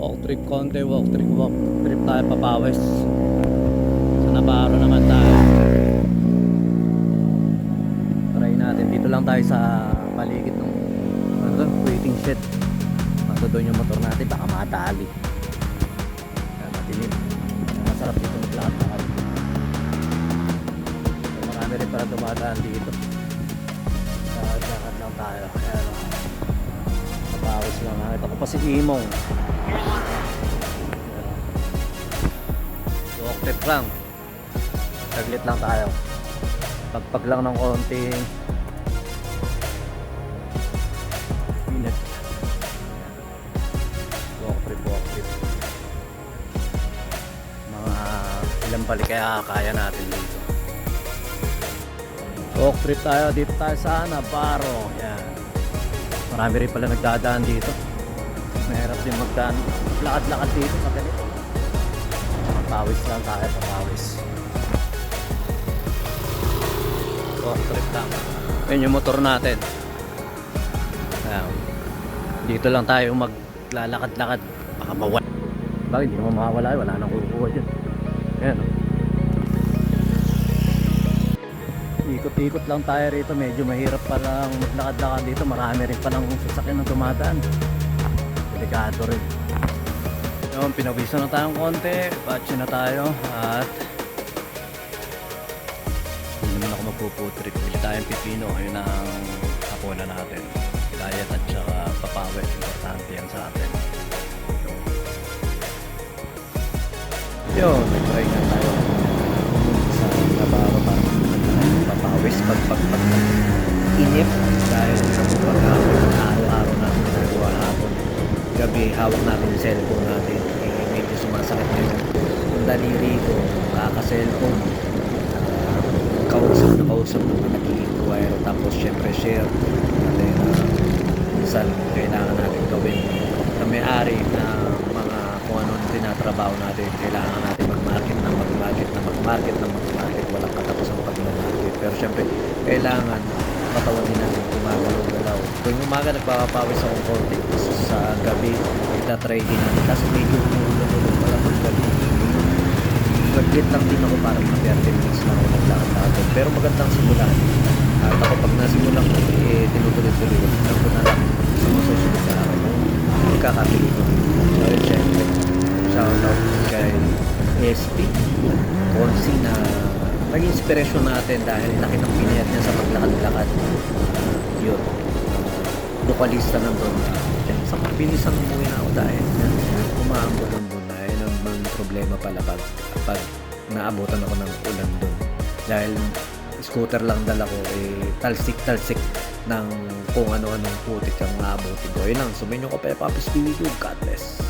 Walk trip konti, walk trip, walk trip tayo papawis. Sa Navarro naman tayo. Try natin. Dito lang tayo sa paligid ng ano to, waiting shed. Nasa doon yung motor natin, baka matali. Kaya matilim. Masarap dito maglakad-lakad. So, Marami rin para dumadaan dito. Lakad-lakad lang tayo. Kaya ano, Napawis lang nakita ko pa si Imong. Walk trip lang. Saglit lang tayo. Pagpag lang ng konting init. Walk trip, walk trip. Mga ilang balik kaya kaya natin dito. Walk trip tayo. Dito tayo sa Navarro. Yan. Marami rin pala nagdadaan dito. Mahirap din magdaan. Lakad-lakad dito. Madali. Papawis lang tayo. Papawis. Walk trip lang. Ayun yung motor natin. Ayan. Dito lang tayo maglalakad-lakad. Baka mawala. Bakit hindi naman makawala? Wala nang kukuha dyan. Ayan o. Ikot-ikot lang tayo rito. Medyo mahirap palang maglakad-lakad dito. Marami rin palang sasakyan ng tumadaan. Delikado rin. Yun, pinawisan na tayong konti. Patch na tayo. At hindi naman ako magpuputrip. Bili tayong pipino. Ayun ang hapunan natin. Diet at saka papawet. Importante yan sa atin. Yun, nag-try nga tayo gabi hawak natin yung cellphone natin. Eh, medyo sumasakit na yung yung daliri ko kaka-cellphone. Uh, kausap na kausap ng mga nag-i-inquire tapos syempre share. Natin uh, minsan kailangan natin gawin. Na may-ari na mga kung ano ang tinatrabaho natin kailangan natin mag-market na mag-market na mag-market na mag-market. Walang katapos ang pag-market. Pero syempre kailangan katawan din natin gumagalaw-galaw tuwing umaga nagpapawis akong konti. Tapos sa gabi itatry din natin kasi medyo umuulan-ulan pala pag gabi. Nag-grit lang din ako parang mga 30 minutes lang ako naglakad-lakad pero magandang simulan. At ako pag nasimulan ko eh tinutuloy-tuloy ko. Na lang sa mga susunod na araw magkakabili ko. So yun syempre. Shoutout kay SP Consi na naging inspirasyon natin dahil laki ng pinayat niya sa paglakad-lakad. Yun lokalista ng doon Diyan, sa pinisan umuwi na ako dahil umaambon-ambon na yun ang ang problema pala pag, pag naabutan ako ng ulan doon. Dahil scooter lang dala ko eh talsik-talsik ng kung ano-anong putik ang naabutin ko. Yun lang. Sumayin nyo ko pa Papis Video God bless